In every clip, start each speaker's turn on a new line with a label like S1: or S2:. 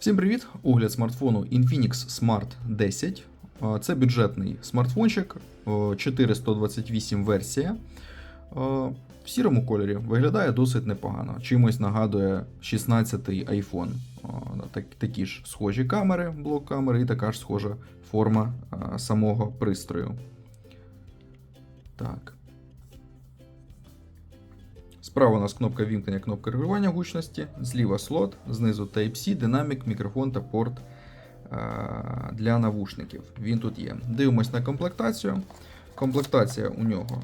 S1: Всім привіт! Огляд смартфону Infinix Smart 10. Це бюджетний смартфончик, 428 версія. В сірому кольорі виглядає досить непогано. Чимось нагадує 16-й iPhone. Такі ж схожі камери, блок камери, і така ж схожа форма самого пристрою. Так. Справа у нас кнопка вімкнення, кнопка регулювання гучності, зліва слот, знизу Type-C, динамік, мікрофон та порт е, для навушників. Він тут є. Дивимось на комплектацію. Комплектація у нього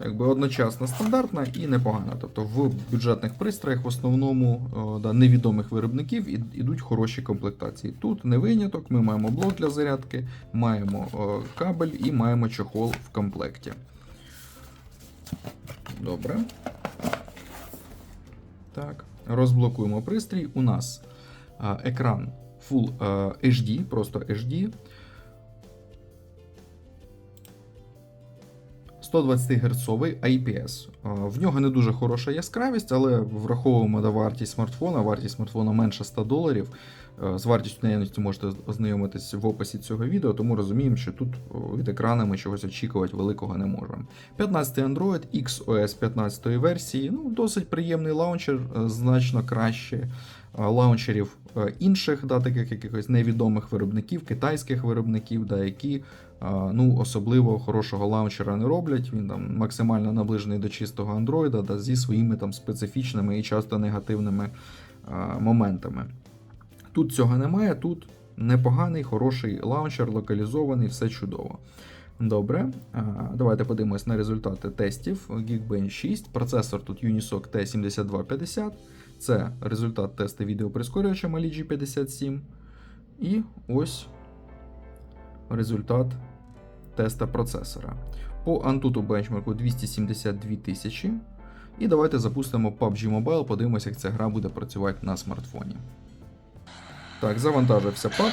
S1: якби одночасно стандартна і непогана. Тобто в бюджетних пристроях в основному е, да, невідомих виробників ідуть хороші комплектації. Тут не виняток, ми маємо блок для зарядки, маємо е, кабель і маємо чохол в комплекті. Добре. Так. Розблокуємо пристрій. У нас екран Full HD, просто HD. 120 Гц IPS. В нього не дуже хороша яскравість, але враховуємо да, вартість смартфона. Вартість смартфона менше 100 доларів. З вартістю наявності можете ознайомитись в описі цього відео, тому розуміємо, що тут від екрану ми чогось очікувати великого не можемо. 15 Android XOS 15 версії. Ну, досить приємний лаунчер, значно краще лаунчерів е, інших, да, таких якихось невідомих виробників, китайських виробників, да, які е, ну, особливо хорошого лаунчера не роблять. Він там максимально наближений до чистого Android, да, зі своїми там специфічними і часто негативними е, моментами. Тут цього немає, тут непоганий, хороший лаунчер, локалізований, все чудово. Добре, давайте подивимось на результати тестів. Geekbench 6, процесор тут Unisoc T7250. Це результат тесту відеоприскорювача Mali G57. І ось результат теста процесора. По Antutu бенчмарку 272 тисячі. І давайте запустимо PUBG Mobile, подивимося, як ця гра буде працювати на смартфоні. Так, завантажився PUBG.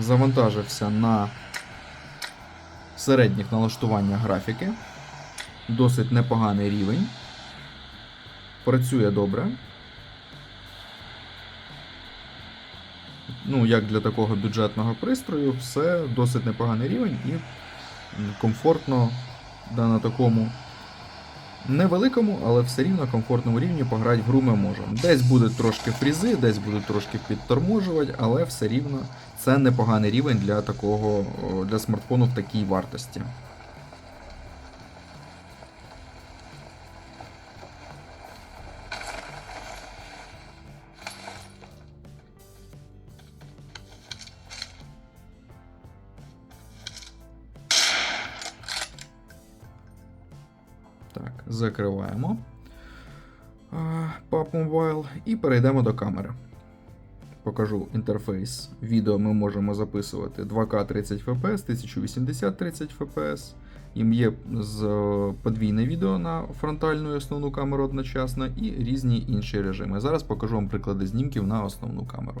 S1: Завантажився на середніх налаштуваннях графіки. Досить непоганий рівень. Працює добре. Ну, як для такого бюджетного пристрою, все досить непоганий рівень і комфортно да, на такому невеликому, але все рівно комфортному рівні пограти в гру ми можемо. Десь будуть трошки фрізи, десь будуть трошки підторможувати, але все рівно це непоганий рівень для такого для смартфону в такій вартості. Закриваємо а, PUBG Mobile і перейдемо до камери. Покажу інтерфейс. Відео ми можемо записувати 2К 30 FPS, 1080 30 FPS. Їм є е, подвійне відео на фронтальну і основну камеру одночасно, і різні інші режими. Зараз покажу вам приклади знімків на основну камеру.